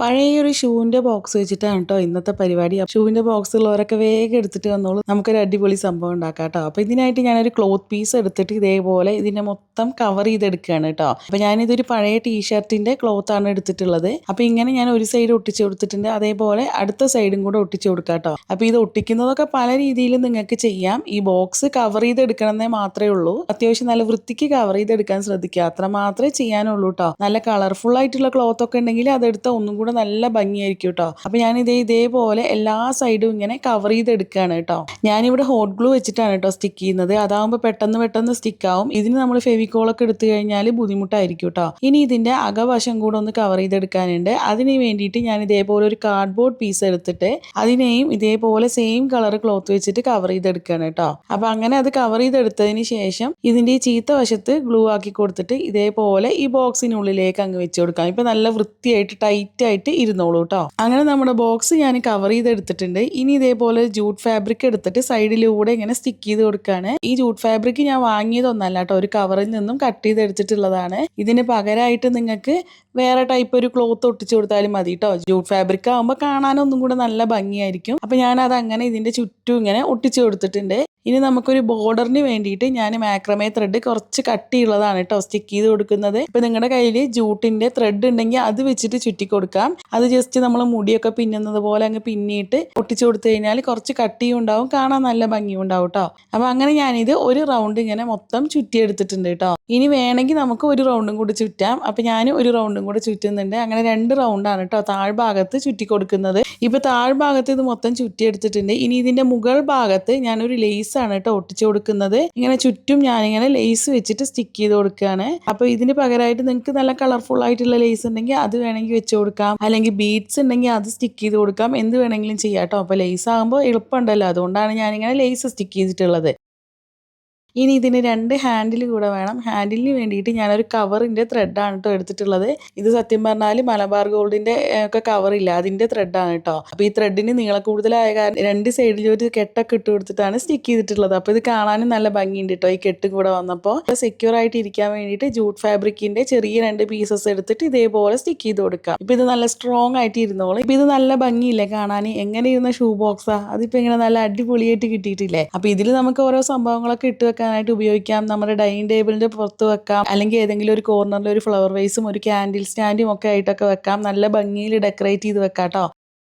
പഴയ ഒരു ഷൂവിന്റെ ബോക്സ് വെച്ചിട്ടാണ് കേട്ടോ ഇന്നത്തെ പരിപാടി. ഷൂവിന്റെ ബോക്സ് ഉള്ളവരൊക്കെ വേഗം എടുത്തിട്ട് വന്നോളൂ. നമുക്കൊരു അടിപൊളി സംഭവം ഉണ്ടാക്കാം കേട്ടോ. അപ്പൊ ഇതിനായിട്ട് ഞാനൊരു ക്ലോത്ത് പീസ് എടുത്തിട്ട് ഇതേപോലെ ഇതിനെ മൊത്തം കവർ ചെയ്തെടുക്കുകയാണ് കേട്ടോ. അപ്പൊ ഞാനിതൊരു പഴയ ടീഷർട്ടിന്റെ ക്ലോത്ത് ആണ് എടുത്തിട്ടുള്ളത്. അപ്പൊ ഇങ്ങനെ ഞാൻ ഒരു സൈഡ് ഒട്ടിച്ചു കൊടുത്തിട്ടുണ്ട്. അതേപോലെ അടുത്ത സൈഡും കൂടെ ഒട്ടിച്ചു കൊടുക്കാം കേട്ടോ. അപ്പൊ ഇത് ഒട്ടിക്കുന്നതൊക്കെ പല രീതിയിൽ നിങ്ങൾക്ക് ചെയ്യാം. ഈ ബോക്സ് കവർ ചെയ്തെടുക്കണമെന്നേ മാത്രമേ ഉള്ളൂ. അത്യാവശ്യം നല്ല വൃത്തിക്ക് കവർ ചെയ്തെടുക്കാൻ ശ്രദ്ധിക്കുക. അത്ര മാത്രമേ ചെയ്യാനുള്ളൂ കേട്ടോ. നല്ല കളർഫുൾ ആയിട്ടുള്ള ക്ലോത്ത് ഒക്കെ ഉണ്ടെങ്കിൽ അതെടുത്ത ഒന്നും കൂടെ നല്ല ഭംഗിയായിരിക്കും കേട്ടോ അപ്പൊ ഞാൻ ഇതേ ഇതേപോലെ എല്ലാ സൈഡും ഇങ്ങനെ കവർ ചെയ്തെടുക്കുകയാണ് കേട്ടോ ഞാനിവിടെ ഹോട്ട് ഗ്ലൂ വെച്ചിട്ടാണ് കേട്ടോ സ്റ്റിക്ക് ചെയ്യുന്നത്. അതാകുമ്പോൾ പെട്ടെന്ന് പെട്ടെന്ന് സ്റ്റിക്ക് ആവും. ഇതിന് നമ്മൾ ഫെവിക്കോളൊക്കെ എടുത്തു കഴിഞ്ഞാൽ ബുദ്ധിമുട്ടായിരിക്കും കേട്ടോ ഇനി ഇതിന്റെ അകവശം കൂടെ ഒന്ന് കവർ ചെയ്തെടുക്കാനുണ്ട്. അതിന് വേണ്ടിയിട്ട് ഞാൻ ഇതേപോലെ ഒരു കാർഡ്ബോർഡ് പീസ് എടുത്തിട്ട് അതിനെയും ഇതേപോലെ സെയിം കളർ ക്ലോത്ത് വെച്ചിട്ട് കവർ ചെയ്തെടുക്കുകയാണ് കേട്ടോ അപ്പൊ അങ്ങനെ അത് കവർ ചെയ്തെടുത്തതിന് ശേഷം ഇതിന്റെ ഈ ചീത്ത വശത്ത് ഗ്ലൂ ആക്കി കൊടുത്തിട്ട് ഇതേപോലെ ഈ ബോക്സിനുള്ളിലേക്ക് അങ്ങ് വെച്ച് കൊടുക്കാം. ഇപ്പൊ നല്ല വൃത്തിയായിട്ട് ടൈറ്റ് ആയിട്ട് ഇരുന്നോളൂ കേട്ടോ അങ്ങനെ നമ്മുടെ ബോക്സ് ഞാൻ കവർ ചെയ്തെടുത്തിട്ടുണ്ട്. ഇനി ഇതേപോലെ ജൂട്ട് ഫാബ്രിക് എടുത്തിട്ട് സൈഡിലൂടെ ഇങ്ങനെ സ്റ്റിക്ക് ചെയ്ത് കൊടുക്കുകയാണ് ഈ ജൂട്ട് ഫാബ്രിക് ഞാൻ വാങ്ങിയതൊന്നല്ല കേട്ടോ ഒരു കവറിൽ നിന്നും കട്ട് ചെയ്തെടുത്തിട്ടുള്ളതാണ്. ഇതിന് പകരമായിട്ട് നിങ്ങൾക്ക് വേറെ ടൈപ്പ് ഒരു ക്ലോത്ത് ഒട്ടിച്ചു കൊടുത്താലും മതി കേട്ടോ ജൂട്ട് ഫാബ്രിക് ആകുമ്പോൾ കാണാനൊന്നും കൂടെ നല്ല ഭംഗിയായിരിക്കും. അപ്പം ഞാൻ അത് അങ്ങനെ ഇതിന്റെ ചുറ്റും ഇങ്ങനെ ഒട്ടിച്ചു കൊടുത്തിട്ടുണ്ട്. ഇനി നമുക്കൊരു ബോർഡറിന് വേണ്ടിയിട്ട് ഞാൻ മാക്രമേ ത്രെഡ് കുറച്ച് കട്ടിയുള്ളതാണ് കേട്ടോ സ്റ്റിക്ക് ചെയ്ത് കൊടുക്കുന്നത്. ഇപ്പം നിങ്ങളുടെ കയ്യിൽ ജൂട്ടിന്റെ ത്രെഡ് ഉണ്ടെങ്കിൽ അത് വെച്ചിട്ട് ചുറ്റി കൊടുക്കാം. അത് ജസ്റ്റ് നമ്മൾ മുടിയൊക്കെ പിന്നുന്നത് പോലെ അങ്ങ് പിന്നിയിട്ട് ഒട്ടിച്ചു കൊടുത്തു കഴിഞ്ഞാൽ കുറച്ച് കട്ടിയും ഉണ്ടാവും. കാണാൻ നല്ല ഭംഗിയും ഉണ്ടാവും കേട്ടോ അപ്പം അങ്ങനെ ഞാനിത് ഒരു റൗണ്ട് ഇങ്ങനെ മൊത്തം ചുറ്റിയെടുത്തിട്ടുണ്ട് കേട്ടോ ഇനി വേണമെങ്കിൽ നമുക്ക് ഒരു റൗണ്ടും കൂടി ചുറ്റാം. അപ്പം ഞാൻ ഒരു റൗണ്ടും കൂടെ ചുറ്റുന്നുണ്ട്. അങ്ങനെ രണ്ട് റൗണ്ടാണ് കേട്ടോ താഴ്ഭാഗത്ത് ചുറ്റി കൊടുക്കുന്നത് ഇപ്പൊ താഴ്ഭാഗത്ത് ഇത് മൊത്തം ചുറ്റി എടുത്തിട്ടുണ്ട് ഇനി ഇതിന്റെ മുകൾ ഭാഗത്ത് ഞാനൊരു ആണ് കേട്ടോ ഒട്ടിച്ചു കൊടുക്കുന്നത്. ഇങ്ങനെ ചുറ്റും ഞാനിങ്ങനെ ലേസ് വെച്ചിട്ട് സ്റ്റിക്ക് ചെയ്ത് കൊടുക്കുകയാണ്. അപ്പോൾ ഇതിന് പകരമായിട്ട് നിങ്ങൾക്ക് നല്ല കളർഫുൾ ആയിട്ടുള്ള ലേസ് ഉണ്ടെങ്കിൽ അത് വേണമെങ്കിൽ വെച്ച് കൊടുക്കാം. അല്ലെങ്കിൽ ബീഡ്സ് ഉണ്ടെങ്കിൽ അത് സ്റ്റിക്ക് ചെയ്ത് കൊടുക്കാം. എന്ത് വേണമെങ്കിലും ചെയ്യാം കേട്ടോ അപ്പോൾ ലേസ് ആകുമ്പോൾ എളുപ്പമുണ്ടല്ലോ. അതുകൊണ്ടാണ് ഞാനിങ്ങനെ ലേസ് സ്റ്റിക്ക് ചെയ്തിട്ടുള്ളത്. ഇനി ഇതിന് രണ്ട് ഹാൻഡിൽ കൂടെ വേണം. ഹാൻഡിലിന് വേണ്ടിയിട്ട് ഞാനൊരു കവറിന്റെ ത്രെഡാണ് കേട്ടോ എടുത്തിട്ടുള്ളത്. ഇത് സത്യം പറഞ്ഞാൽ മലബാർ ഗോൾഡിന്റെ ഒക്കെ കവറില്ല അതിന്റെ ത്രെഡാണ് കേട്ടോ അപ്പോൾ ഈ ത്രെഡിന് നീള കൂടുതലായ കാരണം രണ്ട് സൈഡിൽ ഒരു കെട്ടൊക്കെ ഇട്ട് കൊടുത്തിട്ടാണ് സ്റ്റിക്ക് ചെയ്തിട്ടുള്ളത്. അപ്പോൾ ഇത് കാണാനും നല്ല ഭംഗിയുണ്ട് കേട്ടോ ഈ കെട്ട് കൂടെ വന്നപ്പോൾ സെക്യൂർ ആയിട്ട് ഇരിക്കാൻ വേണ്ടിയിട്ട് ജൂട്ട് ഫാബ്രിക്കിന്റെ ചെറിയ രണ്ട് പീസസ് എടുത്തിട്ട് ഇതേപോലെ സ്റ്റിക്ക് ചെയ്ത് കൊടുക്കാം. ഇപ്പം ഇത് നല്ല സ്ട്രോങ് ആയിട്ട് ഇരുന്നോളും. ഇപ്പൊ ഇത് നല്ല ഭംഗിയില്ലേ കാണാൻ എങ്ങനെ ഇരുന്ന ഷൂ ബോക്സാ അതിപ്പോൾ ഇങ്ങനെ നല്ല അടിപൊളിയായിട്ട് കിട്ടിയിട്ടില്ലേ? അപ്പോൾ ഇതിൽ നമുക്ക് ഓരോ സംഭവങ്ങളൊക്കെ ഇട്ട് വെക്കാനായിട്ട് ഉപയോഗിക്കാം. നമ്മുടെ ഡൈനിങ് ടേബിളിന്റെ പുറത്ത് വെക്കാം. അല്ലെങ്കിൽ ഏതെങ്കിലും ഒരു കോർണറിൽ ഒരു ഫ്ലവർ വൈസും ഒരു ക്യാൻഡിൽ സ്റ്റാൻഡും ഒക്കെ ആയിട്ടൊക്കെ വെക്കാം. നല്ല ഭംഗിയിൽ ഡെക്കറേറ്റ് ചെയ്ത് വെക്കാം കേട്ടോ